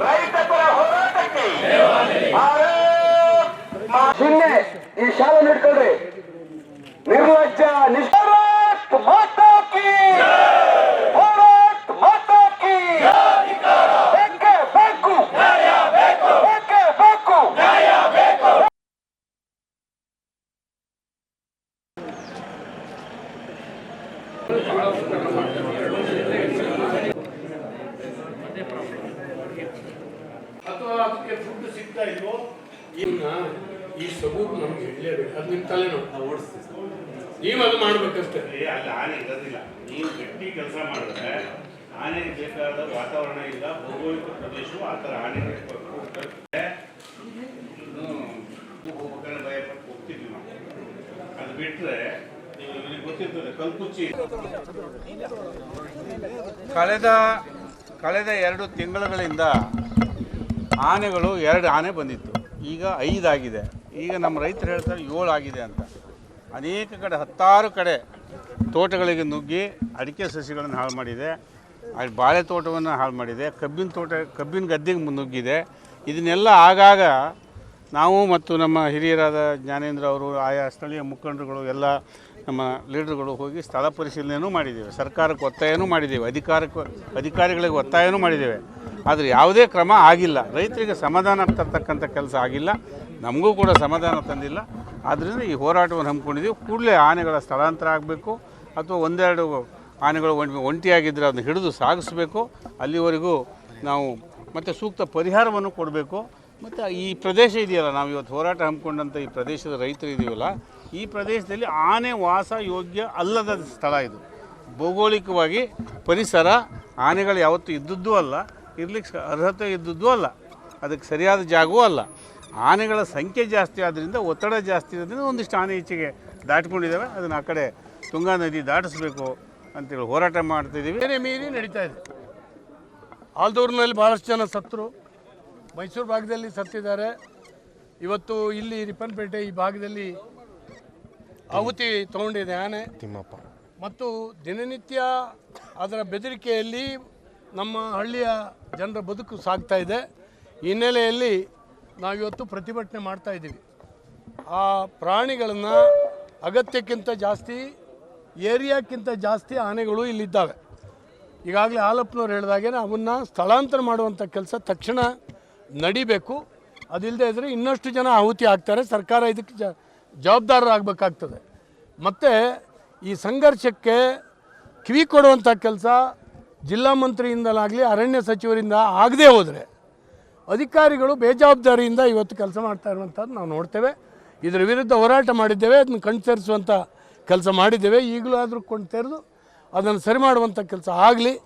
ರೈತ ಪರ ಹೋರಾಟಕ್ಕೆ ಭಾರತ್ ಮಾ- ಸುಮ್ನೆ ಈ ಶಾಲೆ ಹಿಡ್ಕೊಳ್ರಿ ನಿರ್ಲಜ್ಜ ನಿಷ್ಠಾರಾತ್ ಮಾತಾ ಕಿ ಭಾರತ್ ಮಾತಾ ಕಿ ಬೇಕೇ ಬೇಕು ಬೇಕೇ ಬೇಕು ಅಥವಾ ಅದಕ್ಕೆ ಫುಡ್ ಸಿಗ್ತಾ ಇಲ್ವೋ? ಇನ್ನ ಈ ಸಬೂಬು ನಮ್ಗೆ ಹೇಳಲೇಬೇಕು. ಅದು ನಿಮ್ಮ ತಲೆನೋವು. ನೀವು ಅದು ಮಾಡ್ಬೇಕಷ್ಟೇ. ಏ, ಅಲ್ಲಿ ಆನೆ ಇರೋದಿಲ್ಲ. ನೀವು ಗಟ್ಟಿ ಕೆಲಸ ಮಾಡಿದ್ರೆ ಆನೆಗೆ ಬೇಕಾದ ವಾತಾವರಣ ಇಲ್ಲ ಭೌಗೋಳಿಕ ಪ್ರದೇಶವು ಆ ಥರ ಆನೆ ಹೋಗ್ಬೇಕಾದ್ರೆ ಅದು ಬಿಟ್ಟರೆ ಕಳೆದ ಕಳೆದ ಎರಡು ತಿಂಗಳುಗಳಿಂದ ಆನೆಗಳು ಎರಡು ಆನೆ ಬಂದಿತ್ತು. ಈಗ ಐದಾಗಿದೆ ಈಗ ನಮ್ಮ ರೈತರು ಹೇಳ್ತಾರೆ ಏಳು ಆಗಿದೆ ಅಂತ. ಅನೇಕ ಕಡೆ, ಹತ್ತಾರು ಕಡೆ ತೋಟಗಳಿಗೆ ನುಗ್ಗಿ ಅಡಿಕೆ ಸಸಿಗಳನ್ನು ಹಾಳು ಮಾಡಿದೆ. ಅಲ್ಲಿ ಬಾಳೆ ತೋಟವನ್ನು ಹಾಳು ಮಾಡಿದೆ. ಕಬ್ಬಿನ ತೋಟ, ಕಬ್ಬಿನ ಗದ್ದೆಗೆ ನುಗ್ಗಿದೆ. ಇದನ್ನೆಲ್ಲ ಆಗಾಗ ನಾವು ಮತ್ತು ನಮ್ಮ ಹಿರಿಯರಾದ ಜ್ಞಾನೇಂದ್ರ ಅವರು, ಆಯಾ ಸ್ಥಳೀಯ ಮುಖಂಡರುಗಳು, ಎಲ್ಲ ನಮ್ಮ ಲೀಡರ್ಗಳು ಹೋಗಿ ಸ್ಥಳ ಪರಿಶೀಲನೆಯೂ ಮಾಡಿದ್ದೇವೆ. ಸರ್ಕಾರಕ್ಕೆ ಒತ್ತಾಯನೂ ಮಾಡಿದ್ದೇವೆ. ಅಧಿಕಾರಕ್ಕೆ, ಅಧಿಕಾರಿಗಳಿಗೆ ಒತ್ತಾಯನೂ ಮಾಡಿದ್ದೇವೆ. ಆದರೆ ಯಾವುದೇ ಕ್ರಮ ಆಗಿಲ್ಲ. ರೈತರಿಗೆ ಸಮಾಧಾನ ತರ್ತಕ್ಕಂಥ ಕೆಲಸ ಆಗಿಲ್ಲ. ನಮಗೂ ಕೂಡ ಸಮಾಧಾನ ತಂದಿಲ್ಲ. ಆದ್ದರಿಂದ ಈ ಹೋರಾಟವನ್ನು ಹಮ್ಮಿಕೊಂಡಿದ್ದೀವಿ. ಕೂಡಲೇ ಆನೆಗಳ ಸ್ಥಳಾಂತರ ಆಗಬೇಕು. ಅಥವಾ ಒಂದೆರಡು ಆನೆಗಳು ಒಂಟಿ ಒಂಟಿಯಾಗಿದ್ದರೆ ಅದನ್ನು ಹಿಡಿದು ಸಾಗಿಸಬೇಕು. ಅಲ್ಲಿವರೆಗೂ ನಾವು ಮತ್ತು ಸೂಕ್ತ ಪರಿಹಾರವನ್ನು ಕೊಡಬೇಕು. ಮತ್ತು ಈ ಪ್ರದೇಶ ಇದೆಯಲ್ಲ, ನಾವು ಇವತ್ತು ಹೋರಾಟ ಹಮ್ಮಿಕೊಂಡಂಥ ಈ ಪ್ರದೇಶದ ರೈತರು ಇದೀವಲ್ಲ, ಈ ಪ್ರದೇಶದಲ್ಲಿ ಆನೆ ವಾಸ ಯೋಗ್ಯ ಅಲ್ಲದ ಸ್ಥಳ ಇದು. ಭೌಗೋಳಿಕವಾಗಿ ಪರಿಸರ ಆನೆಗಳು ಯಾವತ್ತೂ ಇದ್ದದ್ದೂ ಅಲ್ಲ, ಇರ್ಲಿಕ್ಕೆ ಅರ್ಹತೆ ಇದ್ದದ್ದೂ ಅಲ್ಲ, ಅದಕ್ಕೆ ಸರಿಯಾದ ಜಾಗವೂ ಅಲ್ಲ. ಆನೆಗಳ ಸಂಖ್ಯೆ ಜಾಸ್ತಿ ಆದ್ದರಿಂದ ಒತ್ತಡ ಜಾಸ್ತಿ ಇರೋದ್ರಿಂದ ಒಂದಿಷ್ಟು ಆನೆ ಈಚೆಗೆ ದಾಟ್ಕೊಂಡಿದ್ದಾವೆ, ಅದನ್ನು ಆ ಕಡೆ ತುಂಗಾ ನದಿ ದಾಟಿಸ್ಬೇಕು ಅಂತೇಳಿ ಹೋರಾಟ ಮಾಡ್ತಿದ್ದೀವಿ ಬೇರೆ ಮೀರಿ ನಡೀತಾ ಇದೆ. ಆಲ್ದೂರಿನಲ್ಲಿ ಭಾಳಷ್ಟು ಜನ ಸತ್ತರು ಮೈಸೂರು ಭಾಗದಲ್ಲಿ ಸತ್ತಿದ್ದಾರೆ. ಇವತ್ತು ಇಲ್ಲಿ ರಿಪ್ಪನ್ಪೇಟೆ ಈ ಭಾಗದಲ್ಲಿ ಆಹುತಿ ತಗೊಂಡಿದೆ ಆನೆ. ತಿಮ್ಮಪ್ಪ. ಮತ್ತು ದಿನನಿತ್ಯ ಅದರ ಬೆದರಿಕೆಯಲ್ಲಿ ನಮ್ಮ ಹಳ್ಳಿಯ ಜನರ ಬದುಕು ಸಾಗ್ತಾ ಇದೆ. ಹಿನ್ನೆಲೆಯಲ್ಲಿ ನಾವಿವತ್ತು ಪ್ರತಿಭಟನೆ ಮಾಡ್ತಾ ಇದ್ದೀವಿ. ಆ ಪ್ರಾಣಿಗಳನ್ನು ಅಗತ್ಯಕ್ಕಿಂತ ಜಾಸ್ತಿ ಏರಿಯಾಕ್ಕಿಂತ ಜಾಸ್ತಿ ಆನೆಗಳು ಇಲ್ಲಿದ್ದಾವೆ. ಈಗಾಗಲೇ ಹಾಲಪ್ಪನವ್ರು ಹೇಳಿದಾಗೆ ಅವನ್ನು ಸ್ಥಳಾಂತರ ಮಾಡುವಂಥ ಕೆಲಸ ತಕ್ಷಣ ನಡಿಬೇಕು. ಅದಿಲ್ಲದೆ ಇದ್ದರೆ ಇನ್ನಷ್ಟು ಜನ ಆಹುತಿ ಆಗ್ತಾರೆ. ಸರ್ಕಾರ ಇದಕ್ಕೆ ಜ ಜವಾಬ್ದಾರರಾಗಬೇಕಾಗ್ತದೆ ಮತ್ತು ಈ ಸಂಘರ್ಷಕ್ಕೆ ಕಿವಿ ಕೊಡುವಂಥ ಕೆಲಸ ಜಿಲ್ಲಾ ಮಂತ್ರಿಯಿಂದಲಾಗಲಿ, ಅರಣ್ಯ ಸಚಿವರಿಂದ ಆಗದೇ ಹೋದರೆ ಅಧಿಕಾರಿಗಳು ಬೇಜವಾಬ್ದಾರಿಯಿಂದ ಇವತ್ತು ಕೆಲಸ ಮಾಡ್ತಾ ಇರುವಂಥದ್ದು ನಾವು ನೋಡ್ತೇವೆ. ಇದರ ವಿರುದ್ಧ ಹೋರಾಟ ಮಾಡಿದ್ದೇವೆ. ಅದನ್ನು ಕಣ್ತರಿಸುವಂಥ ಕೆಲಸ ಮಾಡಿದ್ದೇವೆ. ಈಗಲೂ ಆದರೂ ಕೊಂಡು ತೆರೆದು ಅದನ್ನು ಸರಿ ಮಾಡುವಂಥ ಕೆಲಸ ಆಗಲಿ.